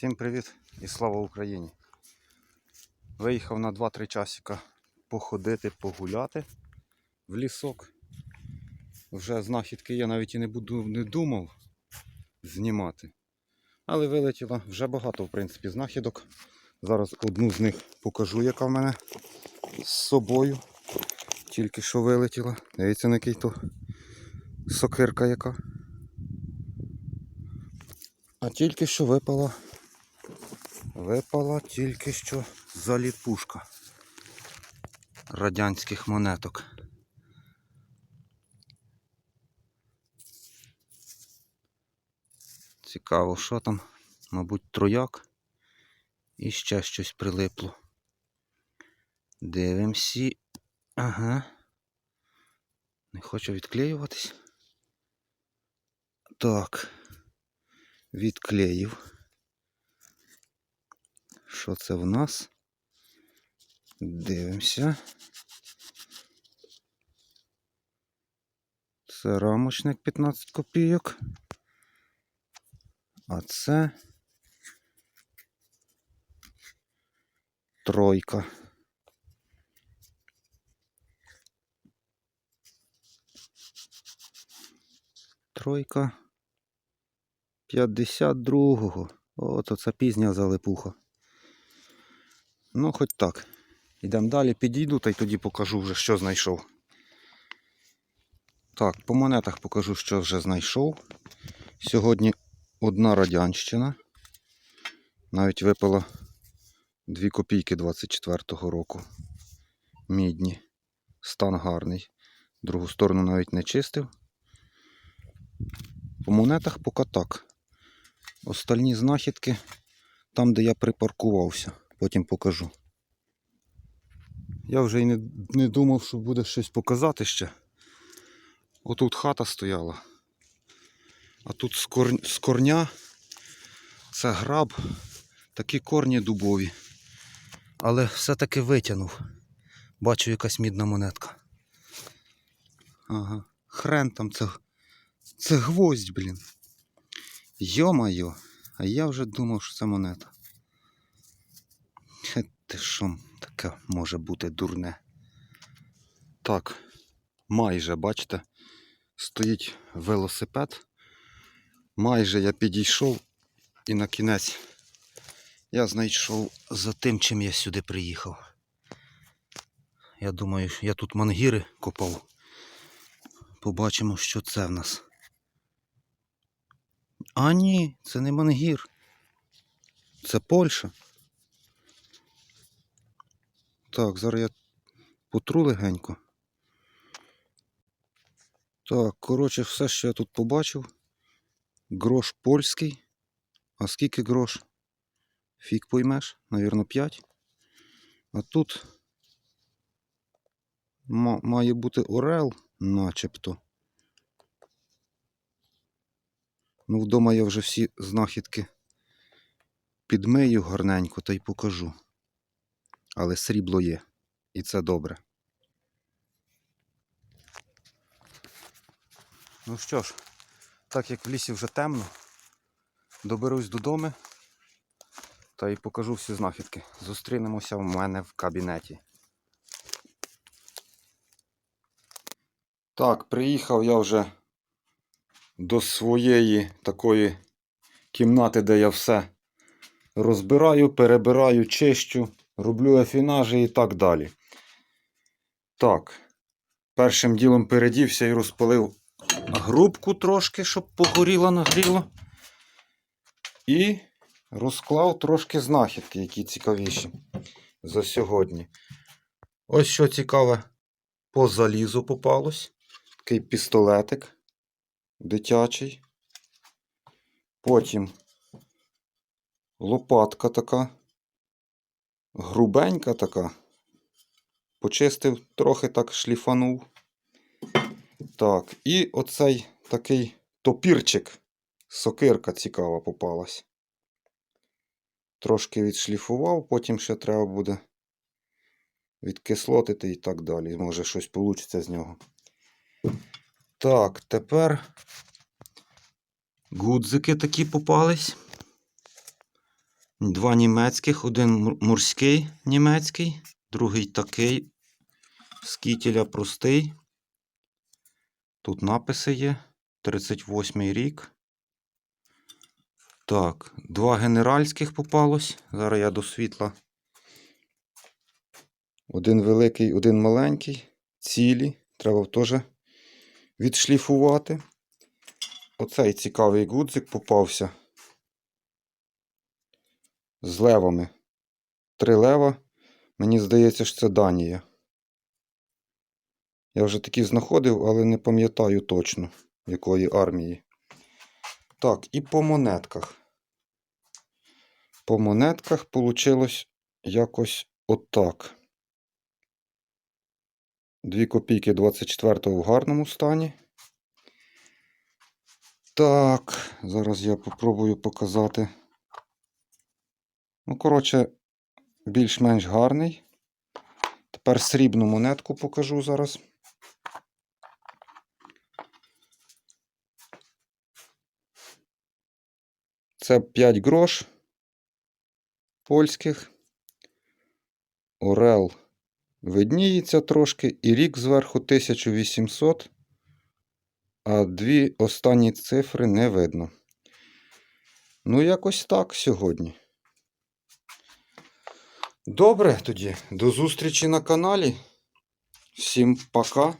Всім привіт і слава Україні! Виїхав на 2-3 часика походити, погуляти в лісок. Вже знахідки я навіть і не буду не думав знімати. Але вилетіло вже багато, в принципі, знахідок. Зараз одну з них покажу, яка в мене з собою. Тільки що вилетіла. Дивіться, на який то сокирка яка. А тільки що випала. Випала тільки що заліпушка радянських монеток. Цікаво, що там? Мабуть, трояк. І ще щось прилипло. Дивимося. Ага. Не хочу відклеюватись. Так. Відклеїв. Що це в нас? Дивимося. Це рамочник 15 копійок. А це тройка. Тройка 52-го. Ото це пізня залипуха. Ну, хоч так. Йдемо далі, підійду та й тоді покажу вже, що знайшов. Так, по монетах покажу, що вже знайшов. Сьогодні одна радянщина. Навіть випало 2 копійки 24-го року. Мідні. Стан гарний. Другу сторону навіть не чистив. По монетах поки так. Остальні знахідки там, де я припаркувався. Потім покажу. Я вже й не, не думав, що буде щось показати ще. Отут хата стояла. А тут з, кор... з корня це граб, такі корні дубові. Але все-таки витягнув. Бачу якась мідна монетка. Ага. Хрен там це. Це гвоздь, блін. Йо-майо, а я вже думав, що це монета. Ти що таке може бути дурне. Так, майже, бачите, стоїть велосипед. Майже я підійшов і на кінець я знайшов за тим, чим я сюди приїхав. Я думаю, я тут мангіри копав. Побачимо, що це в нас. А ні, це не мангір. Це Польща. Так, зараз я потру легенько. Так, коротше, все, що я тут побачив. Грош польський. А скільки грош? Фік поймеш, навірно, 5. А тут має бути орел, начебто. Ну, вдома я вже всі знахідки підмию гарненько та й покажу. Але срібло є. І це добре. Ну що ж, так як в лісі вже темно, доберусь додому та й покажу всі знахідки. Зустрінемося в мене в кабінеті. Так, приїхав я вже до своєї такої кімнати, де я все розбираю, перебираю, чищу, роблю афінажі і так далі. Так, першим ділом передівся і розпалив грубку трошки, щоб погоріло, нагріло. І розклав трошки знахідки, які цікавіші за сьогодні. Ось що цікаве, по залізу попалось. Такий пістолетик дитячий. Потім лопатка така, грубенька така. Почистив, трохи так шліфанув. Так, і оцей такий топірчик. Сокирка цікава попалась. Трошки відшліфував, потім ще треба буде відкислотити і так далі. Може щось вийде з нього. Так, тепер гудзики такі попались. Два німецьких, один морський німецький, другий такий. Скітіля простий. Тут написи є. 38-й рік. Так, два генеральських попалось. Зараз я до світла. Один великий, один маленький. Цілі. Треба теж відшліфувати. Оцей цікавий гудзик попався. З левами. Три лева. Мені здається, що це Данія. Я вже такі знаходив, але не пам'ятаю точно, якої армії. Так, і по монетках. По монетках вийшло якось отак. Дві копійки 24-го в гарному стані. Так, зараз я попробую показати. Ну, коротше, більш-менш гарний. Тепер срібну монетку покажу зараз. Це 5 грош польських. Орел видніється трошки, і рік зверху 1800, а дві останні цифри не видно. Ну, якось так сьогодні. Добре тоді. До зустрічі на каналі. Всім пока.